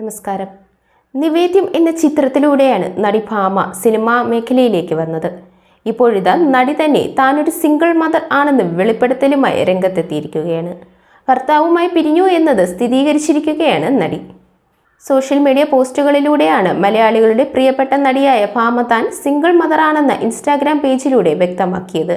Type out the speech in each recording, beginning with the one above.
നമസ്കാരം. നിവേദ്യം എന്ന ചിത്രത്തിലൂടെയാണ് നടി ഭാമ സിനിമാ മേഖലയിലേക്ക് വന്നത്. ഇപ്പോഴിതാ നടി തന്നെ താനൊരു സിംഗിൾ മദർ ആണെന്ന് വെളിപ്പെടുത്തലുമായി രംഗത്തെത്തിയിരിക്കുകയാണ്. ഭർത്താവുമായി പിരിഞ്ഞു എന്നത് സ്ഥിരീകരിച്ചിരിക്കുകയാണ് നടി. സോഷ്യൽ മീഡിയ പോസ്റ്റുകളിലൂടെയാണ് മലയാളികളുടെ പ്രിയപ്പെട്ട നടിയായ ഭാമ താൻ സിംഗിൾ മദർ ആണെന്ന ഇൻസ്റ്റാഗ്രാം പേജിലൂടെ വ്യക്തമാക്കിയത്.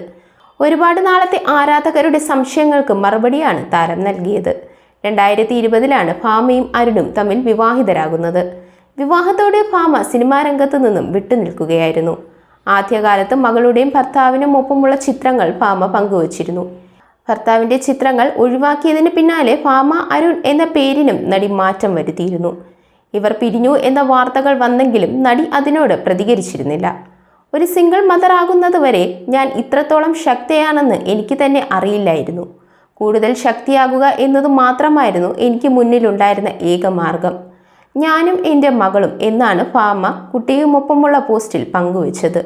ഒരുപാട് നാളത്തെ ആരാധകരുടെ സംശയങ്ങൾക്ക് മറുപടിയാണ് താരം നൽകിയത്. രണ്ടായിരത്തി ഇരുപതിലാണ് ഭാമയും അരുണും തമ്മിൽ വിവാഹിതരാകുന്നത്. വിവാഹത്തോടെ ഭാമ സിനിമാ രംഗത്തു നിന്നും വിട്ടുനിൽക്കുകയായിരുന്നു ആദ്യകാലത്ത് മകളുടെയും ഭർത്താവിനും ഒപ്പമുള്ള ചിത്രങ്ങൾ ഭാമ പങ്കുവച്ചിരുന്നു. ഭർത്താവിന്റെ ചിത്രങ്ങൾ ഒഴിവാക്കിയതിന് പിന്നാലെ ഭാമ അരുൺ എന്ന പേരിനും നടി മാറ്റം വരുത്തിയിരുന്നു. ഇവർ പിരിഞ്ഞു എന്ന വാർത്തകൾ വന്നെങ്കിലും നടി അതിനോട് പ്രതികരിച്ചിരുന്നില്ല. ഒരു സിംഗിൾ മദർ ആകുന്നതുവരെ ഞാൻ ഇത്രത്തോളം ശക്തയാണെന്ന് എനിക്ക് തന്നെ അറിയില്ലായിരുന്നു. കൂടുതൽ ശക്തിയാകുക എന്നത് മാത്രമായിരുന്നു എനിക്ക് മുന്നിലുണ്ടായിരുന്ന ഏക മാർഗം. ഞാനും എന്റെ മകളും എന്നാണ് ഫാമ കുട്ടിയുമൊപ്പമുള്ള പോസ്റ്റിൽ പങ്കുവച്ചത്.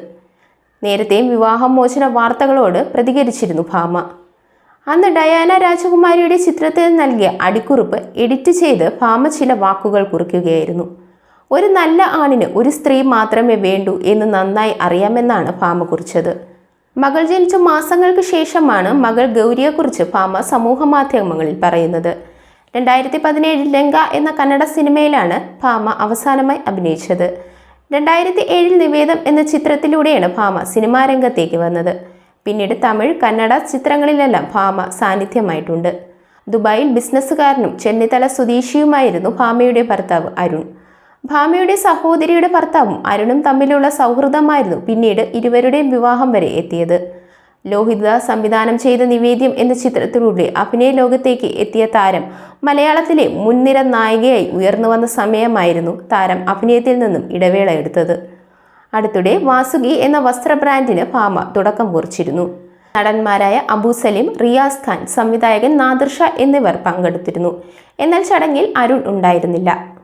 നേരത്തെ വിവാഹമോചന വാർത്തകളോട് പ്രതികരിച്ചിരുന്നു ഭാമ അന്ന് ഡയാന രാജകുമാരിയുടെ ചിത്രത്തിൽ നൽകിയ അടിക്കുറിപ്പ് എഡിറ്റ് ചെയ്ത് ഭാമ ചില വാക്കുകൾ കുറിക്കുകയായിരുന്നു. ഒരു നല്ല ആണിന് ഒരു സ്ത്രീ മാത്രമേ വേണ്ടൂ എന്ന് നന്നായി അറിയാമെന്നാണ് ഭാമ കുറിച്ചത്. മകൾ ജനിച്ച മാസങ്ങൾക്ക് ശേഷമാണ് മകൾ ഗൗരിയെക്കുറിച്ച് ഭാമ സമൂഹ മാധ്യമങ്ങളിൽ പറയുന്നത്. രണ്ടായിരത്തി പതിനേഴിൽ ലങ്ക എന്ന കന്നഡ സിനിമയിലാണ് ഭാമ അവസാനമായി അഭിനയിച്ചത്. രണ്ടായിരത്തി ഏഴിൽ നിവേദം എന്ന ചിത്രത്തിലൂടെയാണ് ഭാമ സിനിമാ രംഗത്തേക്ക് വന്നത്. പിന്നീട് തമിഴ് കന്നഡ ചിത്രങ്ങളിലെല്ലാം ഭാമ സാന്നിധ്യമായിട്ടുണ്ട്. ദുബായിൽ ബിസിനസ്സുകാരനും ചെന്നിത്തല സ്വദേശിയുമായിരുന്നു ഭാമയുടെ ഭർത്താവ് അരുൺ. ഭാമയുടെ സഹോദരിയുടെ ഭർത്താവും അരുണും തമ്മിലുള്ള സൗഹൃദമായിരുന്നു പിന്നീട് ഇരുവരുടെയും വിവാഹം വരെ എത്തിയത്. ലോഹിത സംവിധാനം ചെയ്ത നിവേദ്യം എന്ന ചിത്രത്തിലൂടെ അഭിനയ ലോകത്തേക്ക് എത്തിയ താരം മലയാളത്തിലെ മുൻനിര നായികയായി ഉയർന്നു വന്ന സമയമായിരുന്നു താരം അഭിനയത്തിൽ നിന്നും ഇടവേള എടുത്തത്. അടുത്തിടെ വാസുകി എന്ന വസ്ത്ര ബ്രാൻഡിന് ഭാമ തുടക്കം കുറിച്ചിരുന്നു. നടന്മാരായ അബു സലീം റിയാസ് ഖാൻ സംവിധായകൻ നാദിർഷ എന്നിവർ പങ്കെടുത്തിരുന്നു. എന്നാൽ ചടങ്ങിൽ അരുൺ ഉണ്ടായിരുന്നില്ല.